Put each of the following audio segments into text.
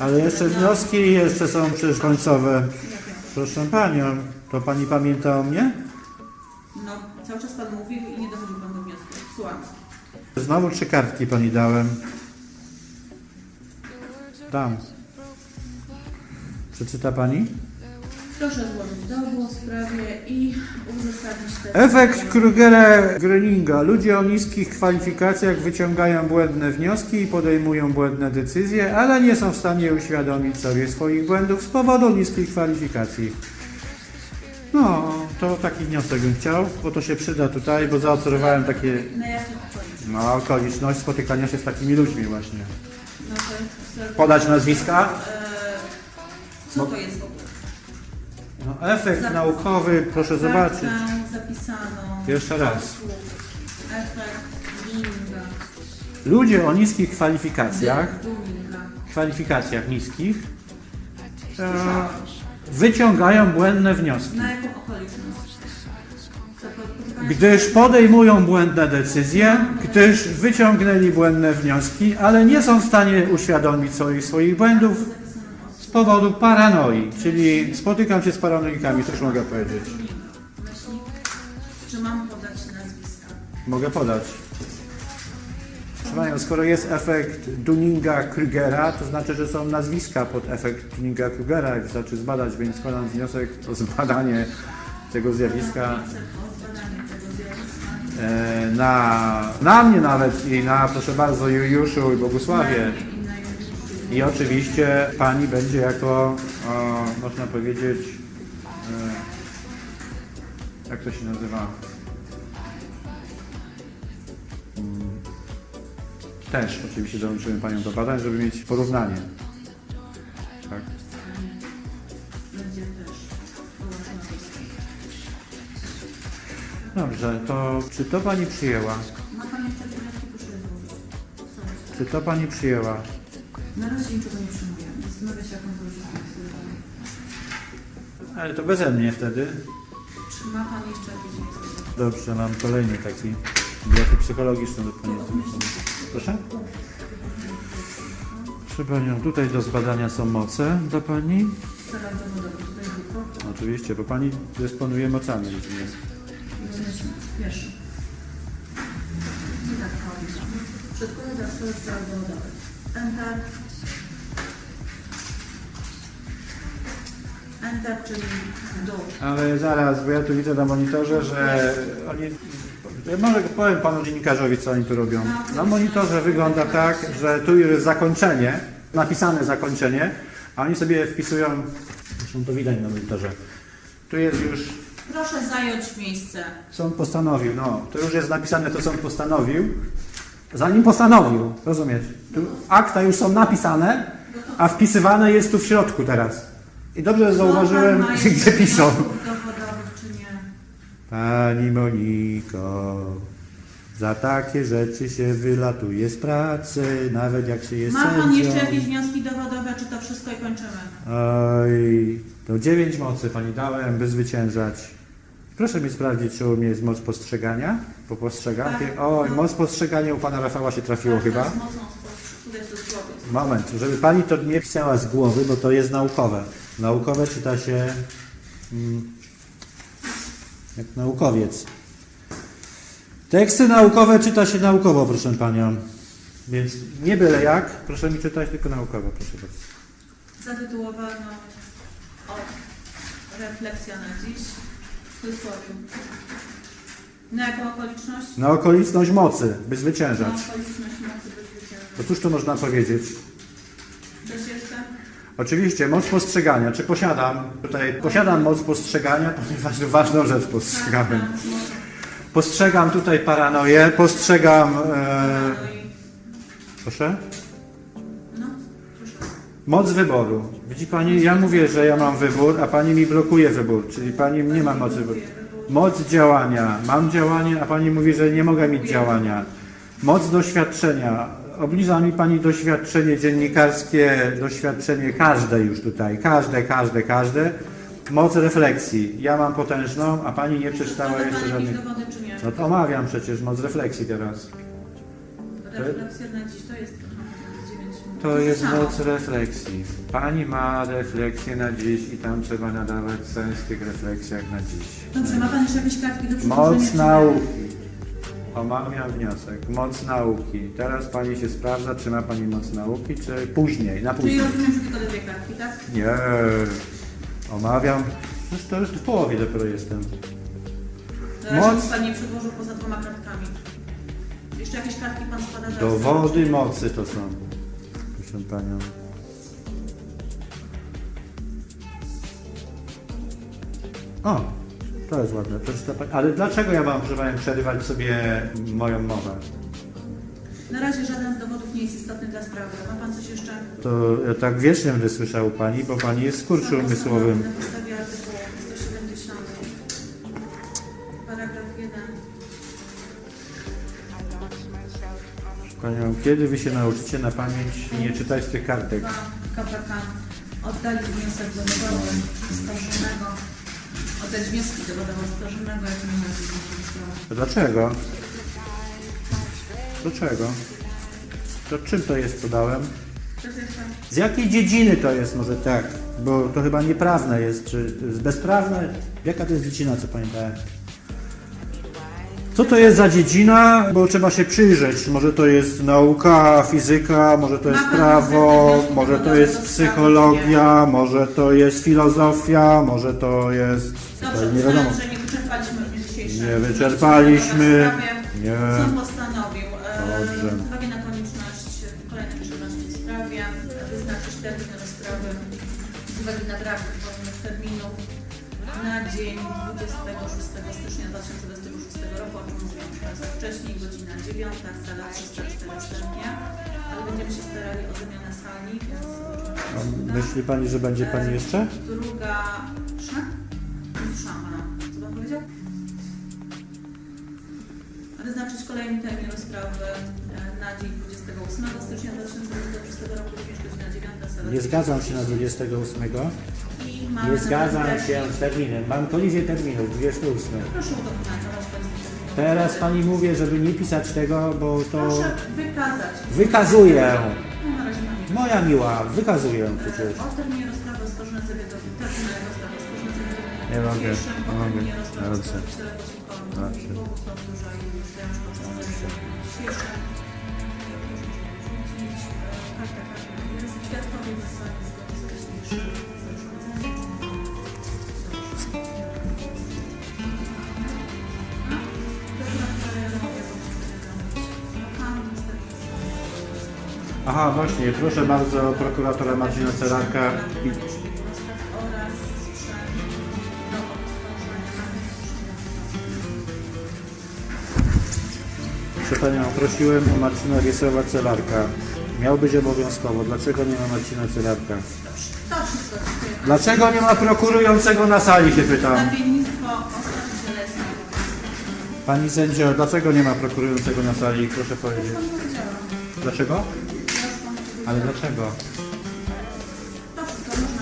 Ale jeszcze wnioski jeszcze są przecież końcowe. Proszę Panią, to Pani pamięta o mnie? No, cały czas Pan mówił i nie dochodził Pan do wniosku. Słucham. Znowu trzy kartki Pani dałem. Tam. Przeczyta Pani? Proszę złożyć dowód w sprawie i uzasadnić te... Efekt Krugera Gröninga. Ludzie o niskich kwalifikacjach wyciągają błędne wnioski i podejmują błędne decyzje, ale nie są w stanie uświadomić sobie swoich błędów z powodu niskiej kwalifikacji. No, to taki wniosek bym chciał, bo to się przyda tutaj, bo zaobserwowałem takie Na jakich okolicznościach? no, okoliczność spotykania się z takimi ludźmi właśnie. No to... Podać nazwiska? E, co to jest w ogóle? No, efekt naukowy, proszę zobaczyć. Kartkę zapisaną. Jeszcze raz. Efekt. Ludzie o niskich kwalifikacjach kwalifikacjach niskich e, wyciągają błędne wnioski. Na jaką okoliczność? Co, Gdyż podejmują błędne decyzje, gdyż wyciągnęli błędne wnioski, ale nie są w stanie uświadomić sobie swoich błędów powodu paranoi. Czyli spotykam się z paranoikami, też mogę powiedzieć. Czy mam podać nazwiska? Mogę podać. Proszę Panią, skoro jest efekt Dunninga-Krugera, to znaczy, że są nazwiska pod efekt Dunninga-Krugera i wystarczy zbadać, więc składam wniosek o zbadanie tego zjawiska Wniosek o zbadanie tego zjawiska. e, na, na mnie nawet i na, proszę bardzo, Juliuszu i Bogusławie. I oczywiście Pani będzie jako, o, można powiedzieć, e, jak to się nazywa? Mm, Też oczywiście dołączymy Panią do badań, żeby mieć porównanie. Tak. Dobrze, to czy to Pani przyjęła? Ma Pan jeszcze te wnioski proszę złożyć. Czy to Pani przyjęła? Na razie niczego nie przyjmuję. Zastanawia się, jaką korzyść Ale to beze mnie wtedy. Czy ma Pan jeszcze jakieś wnioski? Dobrze, mam kolejny taki wniosek psychologiczny do Pani. Proszę? Proszę Panią, tutaj do zbadania są moce dla Pani. Dowód. Tutaj tylko. Oczywiście, bo Pani dysponuje mocami. Rozumiecie? Pierwszy. I tak chodzi. Przedkłada zasady zawodowe. Enter. Enter, czyli dół. Ale zaraz, bo ja tu widzę na monitorze, że oni... Ja może powiem Panu dziennikarzowi, co oni tu robią. Na monitorze wygląda tak, że tu jest zakończenie, napisane zakończenie, a oni sobie wpisują... Zresztą to widać na monitorze. Tu jest już Proszę zająć miejsce. Sąd postanowił, no, to już jest napisane, to sąd postanowił, zanim postanowił, rozumiesz? Tu akta już są napisane, a wpisywane jest tu w środku teraz. I dobrze zauważyłem, Ma jeszcze gdzie piszą. dowodowych, czy nie? Pani Moniko, za takie rzeczy się wylatuje z pracy, nawet jak się jest Ma Pan sędzią. jeszcze jakieś wnioski dowodowe, czy to wszystko i kończymy? Oj, to dziewięć mocy Pani dałem, by zwyciężać. Proszę mi sprawdzić, czy u mnie jest moc postrzegania, bo postrzegam. Oj, moc postrzegania u Pana Rafała się trafiło Tak, chyba. Moment, żeby Pani to nie pisała z głowy, bo to jest naukowe. Naukowe czyta się mm, jak naukowiec. Teksty naukowe czyta się naukowo, proszę Panią. Więc nie byle jak, proszę mi czytać tylko naukowo, proszę bardzo. Zatytułowano o refleksja na dziś w cudzysłowie. Na jaką okoliczność? Na okoliczność mocy, by Na zwyciężać. okoliczność mocy bezpieczeństwa. No cóż to można powiedzieć? Coś jeszcze? Oczywiście, moc postrzegania. Czy posiadam? Tutaj posiadam moc postrzegania, ponieważ ważną rzecz postrzegałem. Tak, tak, moc. Postrzegam tutaj paranoję, postrzegam... E, proszę? No, proszę. Moc wyboru. Widzi Pani, ja mówię, że ja mam wybór, a Pani mi blokuje wybór, czyli Pani nie ma mocy wyboru. Moc działania. Mam działanie, a Pani mówi, że nie mogę mieć działania. Moc doświadczenia. Obliża mi Pani doświadczenie dziennikarskie, doświadczenie każde już tutaj, każde, każde, każde. Moc refleksji. Ja mam potężną, a Pani nie przeczytała jeszcze żadnych... No to omawiam przecież moc refleksji teraz. Refleksja na dziś to jest to jest moc refleksji. Pani ma refleksję na dziś i tam trzeba nadawać sens w tych refleksjach na dziś. Dobrze, ma Pan jeszcze jakieś kartki do przyłożenia? Moc nauki. Omawiam wniosek. Moc nauki. Teraz pani się sprawdza, czy ma pani moc nauki, czy później, na Czyli później. rozumiem, że tylko te dwie kartki, tak? Nie. Omawiam. Przecież to już w połowie dopiero jestem. Moc- nic Pan nie przedłożył poza dwoma kartkami. Jeszcze jakieś kartki Pan składa? Dowody mocy to są. Panią. O, to jest ładne. Przeczyta pani. Ale dlaczego ja mam, proszę panią, przerywać sobie moją mowę? Na razie żaden z dowodów nie jest istotny dla sprawy. Ma Pan coś jeszcze? To ja tak wiecznie będę słyszał pani, bo pani jest skurczu umysłowym. Na podstawie artykułu Panią, kiedy wy się nauczycie na pamięć nie czytać tych kartek? KPK oddalić wniosek dowodowy oskarżonego. Oddać wnioski dowodowe oskarżonego, jak nie ma. To Dlaczego? Dlaczego? To czym to jest, co dałem? Z jakiej dziedziny to jest może tak? Bo to chyba nieprawne jest, czy to jest bezprawne? Jaka to jest dziedzina, co pamiętałem? Co to jest za dziedzina? Bo trzeba się przyjrzeć. Może to jest nauka, fizyka, może to jest prawo, może to jest psychologia, może to jest filozofia, może to jest... Dobrze, nie wiadomo. że nie wyczerpaliśmy w dniu dzisiejszym. Nie wyczerpaliśmy. Nie. Sąd postanowił e, Dobrze. z uwagi na konieczność kolejnej czynności w sprawie wyznaczyć termin rozprawy z uwagi na brak wolnych terminów na dzień 26 stycznia 2026 roku, o czym wcześniej, godzina 9, sala 304 wstępnie, ale będziemy się starali o wymianę sali, więc A. Myśli Pani, że będzie Pani jeszcze? Druga, proszę? Nie słyszałam pana. Co pan powiedział? Wyznaczyć kolejny termin rozprawy e, na dzień 28 stycznia 2026 roku, również godzina 9 sala Nie zgadzam się na 28. I mamy Nie zgadzam się z terminem. Mam kolizję terminów, 28. Proszę kolizję terminów. Teraz Pani mówię, żeby nie pisać tego, bo to Proszę wykazać. wykazuję. No, na razie mam. Moja miła, wykazuję E, przecież. O terminie rozprawy oskarżony zawiadomił. Termin rozprawy oskarżony zawiadomił. Nie mogę, nie mogę. Dobrze. Dobrze. Świadkowie wysłali zgodnie z wcześniejszym zarządzeniem. Aha, właśnie, proszę bardzo prokuratora Marcina Celarka. Proszę Panią, prosiłem o Marcina Wiesława Celarka. Miał być obowiązkowo. Dlaczego nie ma Marcina Celarka? To wszystko. Dlaczego nie ma prokurującego na sali, się pytam. Pani sędzio, dlaczego nie ma prokurującego na sali? Proszę powiedzieć. Dlaczego? Ja już panu powiedziałam. Ale dlaczego?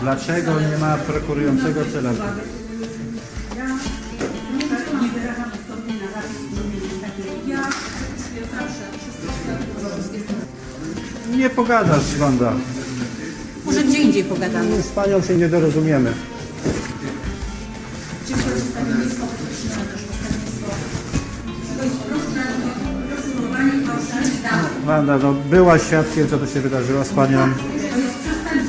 Dlaczego nie ma prokurującego? Ja nie pogadasz, Wanda. Może gdzie indziej pogadamy. Z Panią się nie dorozumiemy. Dziękuję za Wanda, no byłaś świadkiem, co tu się wydarzyło z Panią.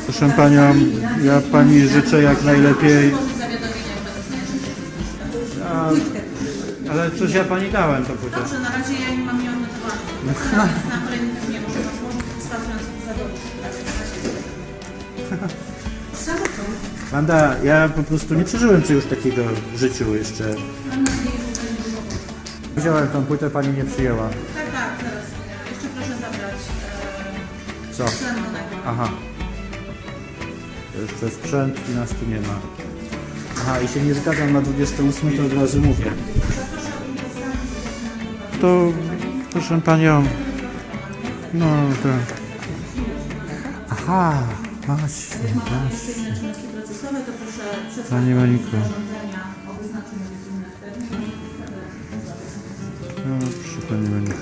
Proszę Panią, ja Pani życzę jak najlepiej. A, ale coś ja Pani dałem to płytę. Dobrze, na razie ja nie mam jej na kolejnym może wskazując za. Wanda, ja po prostu nie przeżyłem czegoś takiego w życiu jeszcze. Wziąłem tą płytę, Pani nie przyjęła. Aha. Jeszcze sprzęt i nas tu nie ma. Aha, i się nie zgadzam na 28, to od razu mówię. To, proszę Panią, no tak. Aha, właśnie, właśnie. Inne czynności procesowe, to proszę przedstawić Pani Moniko. No, proszę Pani Moniko.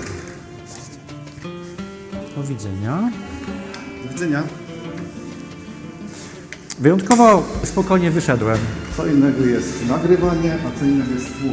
Do widzenia. Widzenia. Wyjątkowo spokojnie wyszedłem. Co innego jest nagrywanie, a co innego jest tło.